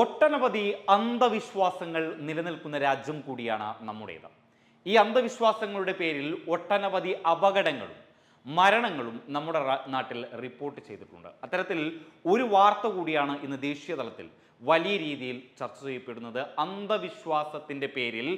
ഒട്ടനവധി അന്ധവിശ്വാസങ്ങൾ നിലനിൽക്കുന്ന രാജ്യം കൂടിയാണ് നമ്മുടേത്. ഈ അന്ധവിശ്വാസങ്ങളുടെ പേരിൽ ഒട്ടനവധി അപകടങ്ങളും മരണങ്ങളും നമ്മുടെ നാട്ടിൽ റിപ്പോർട്ട് ചെയ്തിട്ടുണ്ട്. അത്തരത്തിൽ ഒരു വാർത്ത കൂടിയാണ് ഇന്ന് ദേശീയ തലത്തിൽ വലിയ രീതിയിൽ ചർച്ച ചെയ്യപ്പെടുന്നത്. അന്ധവിശ്വാസത്തിന്റെ പേരിൽ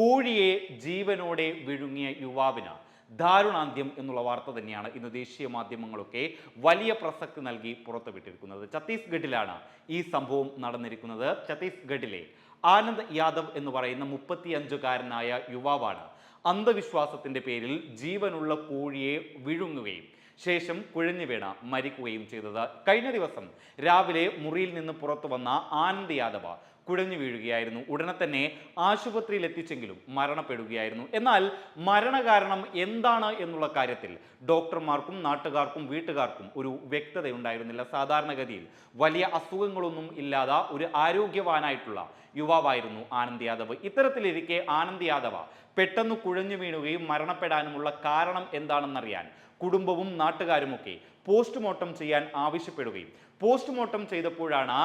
കോഴിയെ ജീവനോടെ വിഴുങ്ങിയ യുവാവിന് ദാരുണാന്ത്യം എന്നുള്ള വാർത്ത തന്നെയാണ് ഇന്ന് ദേശീയ മാധ്യമങ്ങളൊക്കെ വലിയ പ്രസക്തി നൽകി പുറത്തുവിട്ടിരിക്കുന്നത്. ഛത്തീസ്ഗഡിലാണ് ഈ സംഭവം നടന്നിരിക്കുന്നത്. ഛത്തീസ്ഗഡിലെ ആനന്ദ് യാദവ് എന്ന് പറയുന്ന മുപ്പത്തിയഞ്ചുകാരനായ യുവാവാണ്. അന്ധവിശ്വാസത്തിന്റെ പേരിൽ ജീവനുള്ള കോഴിയെ വിഴുങ്ങുകയും ശേഷം കുഴഞ്ഞു വീണ മരിക്കുകയും ചെയ്തത്. കഴിഞ്ഞ ദിവസം രാവിലെ മുറിയിൽ നിന്ന് പുറത്തു വന്ന ആനന്ദ് യാദവ് കുഴഞ്ഞു വീഴുകയായിരുന്നു. ഉടനെ തന്നെ ആശുപത്രിയിൽ എത്തിച്ചെങ്കിലും മരണപ്പെടുകയായിരുന്നു. എന്നാൽ മരണകാരണം എന്താണ് എന്നുള്ള കാര്യത്തിൽ ഡോക്ടർമാർക്കും നാട്ടുകാർക്കും വീട്ടുകാർക്കും ഒരു വ്യക്തതയുണ്ടായിരുന്നില്ല. സാധാരണഗതിയിൽ വലിയ അസുഖങ്ങളൊന്നും ഇല്ലാതെ ഒരു ആരോഗ്യവാനായിട്ടുള്ള യുവാവായിരുന്നു ആനന്ദ് യാദവ്. ഇത്തരത്തിലിരിക്കെ ആനന്ദ് യാദവ് പെട്ടെന്ന് കുഴഞ്ഞു വീണുകയും മരണപ്പെടാനുമുള്ള കാരണം എന്താണെന്നറിയാൻ കുടുംബവും നാട്ടുകാരുമൊക്കെ പോസ്റ്റ്മോർട്ടം ചെയ്യാൻ ആവശ്യപ്പെടുകയും. പോസ്റ്റ്മോർട്ടം ചെയ്തപ്പോഴാണ്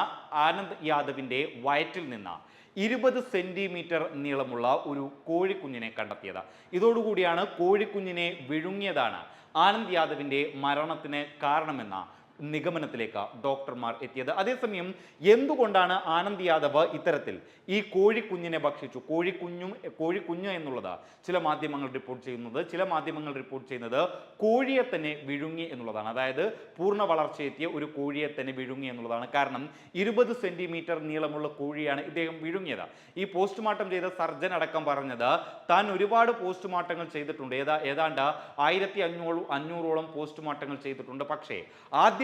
ആനന്ദ് യാദവിന്റെ വയറ്റിൽ നിന്ന് ഇരുപത് സെന്റിമീറ്റർ നീളമുള്ള ഒരു കോഴിക്കുഞ്ഞിനെ കണ്ടെത്തിയത്. ഇതോടുകൂടിയാണ് കോഴിക്കുഞ്ഞിനെ വിഴുങ്ങിയതാണ് ആനന്ദ് യാദവിന്റെ മരണത്തിന് കാരണമെന്ന നിഗമനത്തിലേക്ക് ഡോക്ടർമാർ എത്തിയത്. അതേസമയം എന്തുകൊണ്ടാണ് ആനന്ദ് യാദവ് ഇത്തരത്തിൽ ഈ കോഴിക്കുഞ്ഞിനെ ഭക്ഷിച്ചു? കോഴിക്കുഞ്ഞും കോഴിക്കുഞ്ഞ് എന്നുള്ളത് ചില മാധ്യമങ്ങൾ റിപ്പോർട്ട് ചെയ്യുന്നത് ചില മാധ്യമങ്ങൾ റിപ്പോർട്ട് ചെയ്യുന്നത് കോഴിയെ തന്നെ വിഴുങ്ങി എന്നുള്ളതാണ്. അതായത് പൂർണ വളർച്ചയെത്തിയ ഒരു കോഴിയെ തന്നെ വിഴുങ്ങി എന്നുള്ളതാണ്. കാരണം ഇരുപത് സെന്റിമീറ്റർ നീളമുള്ള കോഴിയാണ് ഇദ്ദേഹം വിഴുങ്ങിയത്. ഈ പോസ്റ്റ്മോർട്ടം ചെയ്ത സർജൻ അടക്കം പറഞ്ഞത് താൻ ഒരുപാട് പോസ്റ്റ്മോർട്ടങ്ങൾ ചെയ്തിട്ടുണ്ട്. ഏതാ ഏതാണ്ട് ആയിരത്തി അഞ്ഞൂറ് അഞ്ഞൂറോളം പോസ്റ്റ്മോർട്ടങ്ങൾ ചെയ്തിട്ടുണ്ട്. പക്ഷേ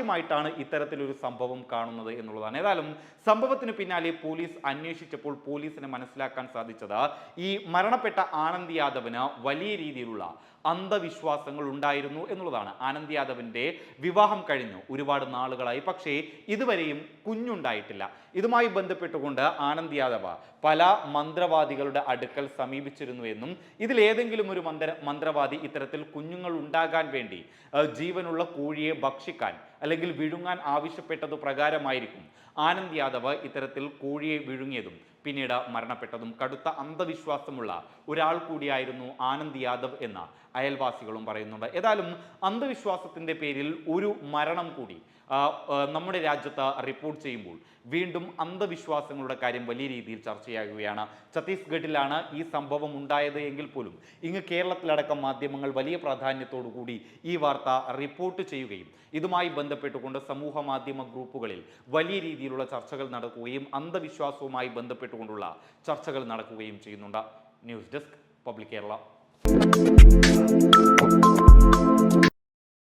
ആദ്യമായിട്ടാണ് ഇത്തരത്തിലൊരു സംഭവം കാണുന്നത് എന്നുള്ളതാണ്. ഏതായാലും സംഭവത്തിന് പിന്നാലെ പോലീസ് അന്വേഷിച്ചപ്പോൾ പോലീസിന് മനസ്സിലാക്കാൻ സാധിച്ചത് ഈ മരണപ്പെട്ട ആനന്ദ് യാദവിന് വലിയ രീതിയിലുള്ള അന്ധവിശ്വാസങ്ങൾ ഉണ്ടായിരുന്നു എന്നുള്ളതാണ്. ആനന്ദ് യാദവിന്റെ വിവാഹം കഴിഞ്ഞു ഒരുപാട് നാളുകളായി. പക്ഷേ ഇതുവരെയും കുഞ്ഞുണ്ടായിട്ടില്ല. ഇതുമായി ബന്ധപ്പെട്ടുകൊണ്ട് ആനന്ദ് യാദവ് പല മന്ത്രവാദികളുടെ അടുക്കൽ സമീപിച്ചിരുന്നു എന്നും ഇതിലേതെങ്കിലും ഒരു മന്ത്ര മന്ത്രവാദി ഇത്തരത്തിൽ കുഞ്ഞുങ്ങൾ ഉണ്ടാകാൻ വേണ്ടി ജീവനുള്ള കോഴിയെ ഭക്ഷിക്കാൻ അല്ലെങ്കിൽ വിഴുങ്ങാൻ ആവശ്യപ്പെട്ടത് പ്രകാരമായിരിക്കും. ആനന്ദ് യാദവ് ഇത്തരത്തിൽ കോഴിയെ വിഴുങ്ങിയതും. പിന്നീട് മരണപ്പെട്ടതും കടുത്ത അന്ധവിശ്വാസമുള്ള ഒരാൾ കൂടിയായിരുന്നു ആനന്ദ് യാദവ് എന്ന അയൽവാസികളും പറയുന്നുണ്ട്. ഏതായാലും അന്ധവിശ്വാസത്തിന്റെ പേരിൽ ഒരു മരണം കൂടി നമ്മുടെ രാജ്യത്ത് റിപ്പോർട്ട് ചെയ്യുമ്പോൾ വീണ്ടും അന്ധവിശ്വാസങ്ങളുടെ കാര്യം വലിയ രീതിയിൽ ചർച്ചയാകുകയാണ്. ഛത്തീസ്ഗഡിലാണ് ഈ സംഭവം ഉണ്ടായത് എങ്കിൽ പോലും ഇങ്ങ് കേരളത്തിലടക്കം മാധ്യമങ്ങൾ വലിയ പ്രാധാന്യത്തോടു കൂടി ഈ വാർത്ത റിപ്പോർട്ട് ചെയ്യുകയും ഇതുമായി ബന്ധപ്പെട്ടുകൊണ്ട് സമൂഹ മാധ്യമ ഗ്രൂപ്പുകളിൽ വലിയ രീതിയിലുള്ള ചർച്ചകൾ നടക്കുകയും അന്ധവിശ്വാസവുമായി ലക്ഷ്യമിട്ടുകൊണ്ടുള്ള ചർച്ചകൾ നടക്കുകയും ചെയ്യുന്നുണ്ട്. News desk public Kerala.